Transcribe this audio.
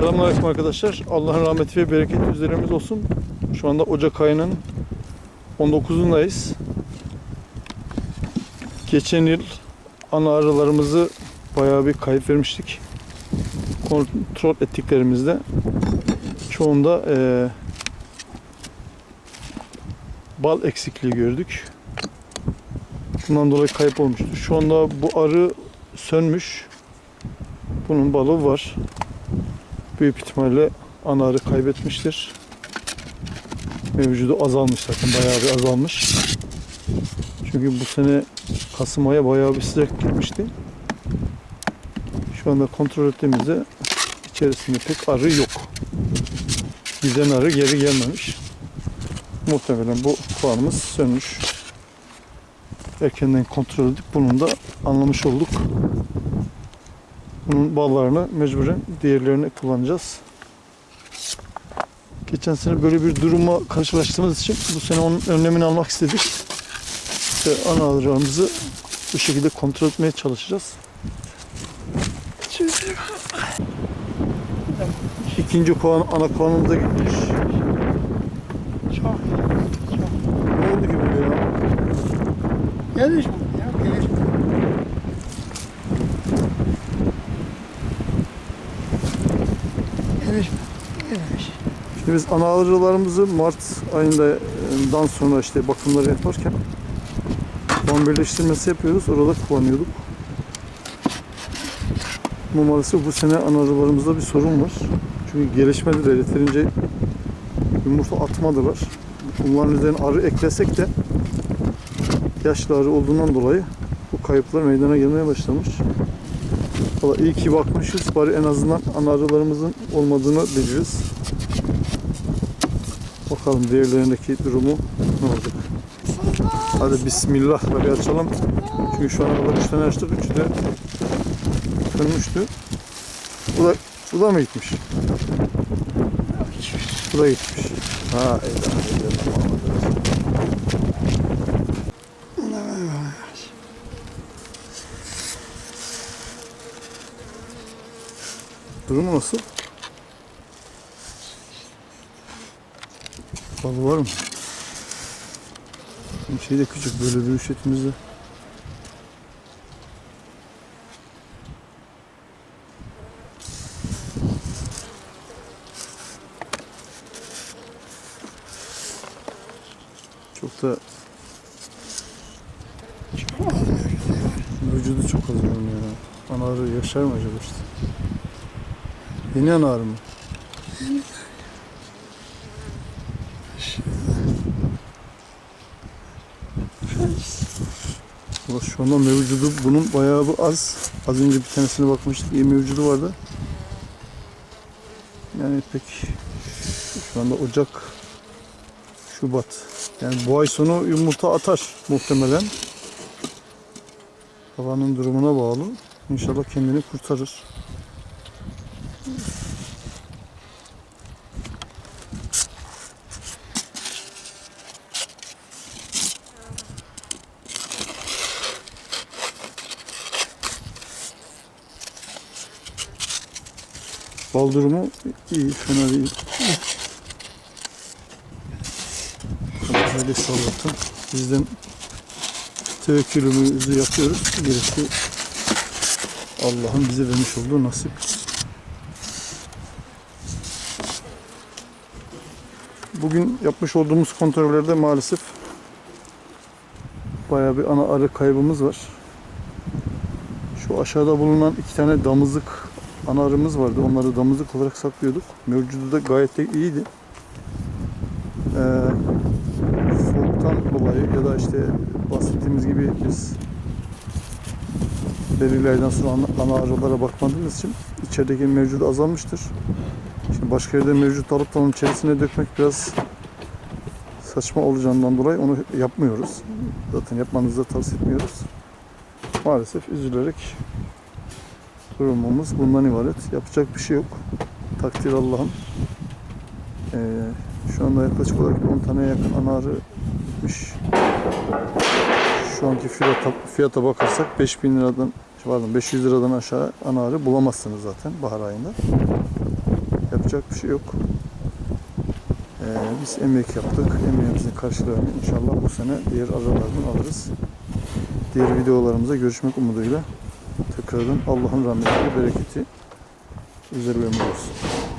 Selamünaleyküm arkadaşlar. Allah'ın rahmeti ve bereketi üzerimiz olsun. Şu anda Ocak ayının 19'undayız. Geçen yıl ana arılarımızı bayağı bir kayıp vermiştik. Kontrol ettiklerimizde çoğunda eee, bal eksikliği gördük. Bundan dolayı kayıp olmuştu. Şu anda bu arı sönmüş. Bunun balı var büyük ihtimalle ana arı kaybetmiştir. Mevcudu azalmış zaten bayağı bir azalmış. Çünkü bu sene Kasım ayı bayağı bir sıcak girmişti. Şu anda kontrol ettiğimizde içerisinde pek arı yok. Giden arı geri gelmemiş. Muhtemelen bu puanımız sönmüş. Erkenden kontrol edip bunun da anlamış olduk. Bunun ballarını mecburen diğerlerini kullanacağız. Geçen sene böyle bir duruma karşılaştığımız için bu sene onun önlemini almak istedik. İşte ana arılarımızı bu şekilde kontrol etmeye çalışacağız. İkinci kovan, ana kovanımıza gitmiş. Çok Ne oldu böyle ya? gelişme ya Gelişme. Gelişme. Şimdi biz ana arılarımızı Mart ayından sonra işte bakımları yaparken puan birleştirmesi yapıyoruz. Orada kullanıyorduk. Ama maalesef bu sene ana arılarımızda bir sorun var. Çünkü gelişmediler. Yeterince yumurta atmadılar. Bunların üzerine arı eklesek de yaşlı arı olduğundan dolayı bu kayıplar meydana gelmeye başlamış. Valla iyi ki bakmışız. Bari en azından ana arılarımızın olmadığını biliriz. Bakalım diğerlerindeki durumu ne olacak. Hadi bismillah bir açalım. Çünkü şu ana kadar 3 tane açtık. 3'ü de dönmüştü. Bu da, bu da mı gitmiş? Bu da gitmiş. Ha eyvallah. eyvallah. Durumu nasıl? Balı var mı? Bir şey de küçük böyle bir üşetimizde. Çok da vücudu çok az ya. Ana arı yaşar mı acaba işte? Arı mı? Şu anda mevcudu bunun bayağı bir az. Az önce bir tanesine bakmıştık. İyi mevcudu vardı. Yani pek şu anda Ocak Şubat. Yani bu ay sonu yumurta atar muhtemelen. Havanın durumuna bağlı. İnşallah kendini kurtarır. Bal durumu iyi, fena değil. Böyle sallatın. Bizden tevekkülümüzü yapıyoruz. Gerisi Allah'ın bize vermiş olduğu nasip. Bugün yapmış olduğumuz kontrollerde maalesef bayağı bir ana arı kaybımız var. Şu aşağıda bulunan iki tane damızlık ana arımız vardı. Onları damızlık olarak saklıyorduk. Mevcudu da gayet de iyiydi. Ee, soğuktan dolayı ya da işte bahsettiğimiz gibi biz belirli aydan sonra ana, ana arılara bakmadığımız için içerideki mevcudu azalmıştır. Şimdi başka yerde mevcut alıp onun içerisine dökmek biraz saçma olacağından dolayı onu yapmıyoruz. Zaten yapmanızı da tavsiye etmiyoruz. Maalesef üzülerek durumumuz bundan ibaret. Yapacak bir şey yok. Takdir Allah'ın. Ee, şu anda yaklaşık olarak 10 taneye yakın ana arı. Şu anki fiyata, fiyata bakarsak 5000 liradan pardon 500 liradan aşağı ana arı bulamazsınız zaten bahar ayında. Yapacak bir şey yok. Ee, biz emek yaptık. Emeğimizin karşılığını inşallah bu sene diğer arılardan alırız. Diğer videolarımıza görüşmek umuduyla tekrardan Allah'ın rahmeti ve bereketi üzerlerine olsun.